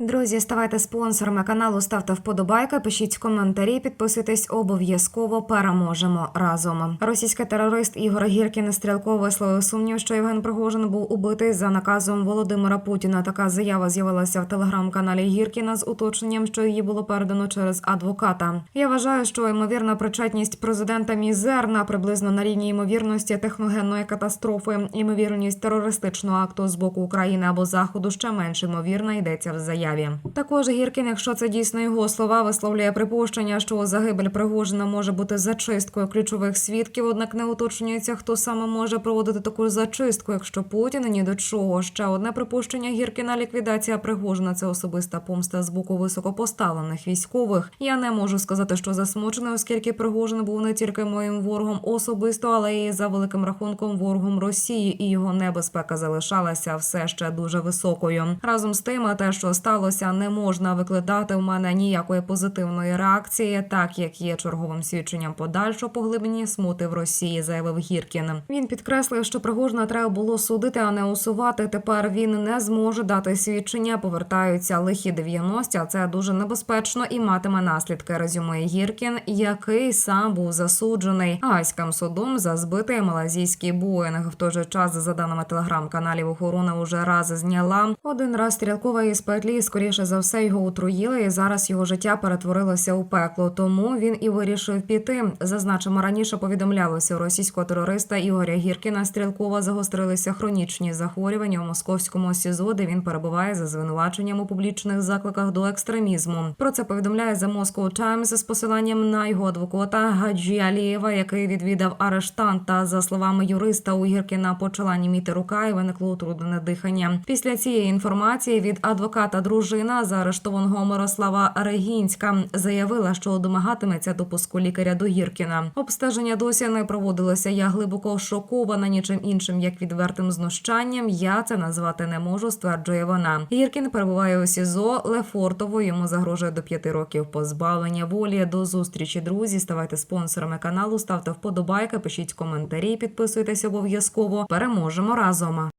Друзі, ставайте спонсорами каналу, ставте вподобайки, пишіть коментарі, підписуйтесь обов'язково. Переможемо разом. Російський терорист Ігор Гіркін стрілково висловив сумнів, що Євген Пригожин був убитий за наказом Володимира Путіна. Така заява з'явилася в телеграм-каналі Гіркіна з уточненням, що її було передано через адвоката. Я вважаю, що ймовірна причетність президента мізерна приблизно на рівні ймовірності техногенної катастрофи. Ймовірність терористичного акту з боку України або заходу ще менш ймовірна йдеться в заяві. Також Гіркін, якщо це дійсно його слова, висловлює припущення, що загибель Пригожина може бути зачисткою ключових свідків. Однак не уточнюється, хто саме може проводити таку зачистку, якщо Путін ні до чого. Ще одне припущення Гіркіна ліквідація Пригожина це особиста помста з боку високопоставлених військових. Я не можу сказати, що засмучений, оскільки Пригожин був не тільки моїм ворогом особисто, але й за великим рахунком ворогом Росії, і його небезпека залишалася все ще дуже високою. Разом з тим, те, що сталося, не можна викликати в мене ніякої позитивної реакції, так як є черговим свідченням подальшого поглиблення смути в Росії, заявив Гіркін. Він підкреслив, що Пригожина треба було судити, а не усувати. Тепер він не зможе дати свідчення. Повертаються лихі 90, а це дуже небезпечно і матиме наслідки. Резюмує Гіркін, який сам був засуджений Гаським судом за збитий малазійський Боїнг. В той же час, за даними телеграм-каналів, охорона уже раз зняла один раз стрілкова із петлі. Скоріше за все його отруїли, і зараз його життя перетворилося у пекло. Тому він і вирішив піти. Зазначимо раніше повідомлялося у російського терориста Ігоря Гіркіна. Стрілкова загострилися хронічні захворювання у московському СІЗО, де він перебуває за звинуваченням у публічних закликах до екстремізму. Про це повідомляє The Moscow Times з посиланням на його адвоката Гаджі Алієва, який відвідав арештанта. За словами юриста, у Гіркіна почала німіти рука і виникло утруднене дихання. Після цієї інформації від адвоката дружина заарештованого Мирослава Регінська заявила, що домагатиметься допуску лікаря до Гіркіна. Обстеження досі не проводилося. Я глибоко шокована нічим іншим, як відвертим знущанням. Я це назвати не можу, стверджує вона. Гіркін перебуває у СІЗО Лефортово. Йому загрожує до п'яти років позбавлення волі. До зустрічі, друзі. Ставайте спонсорами каналу, ставте вподобайки, пишіть коментарі, підписуйтесь обов'язково. Переможемо разом.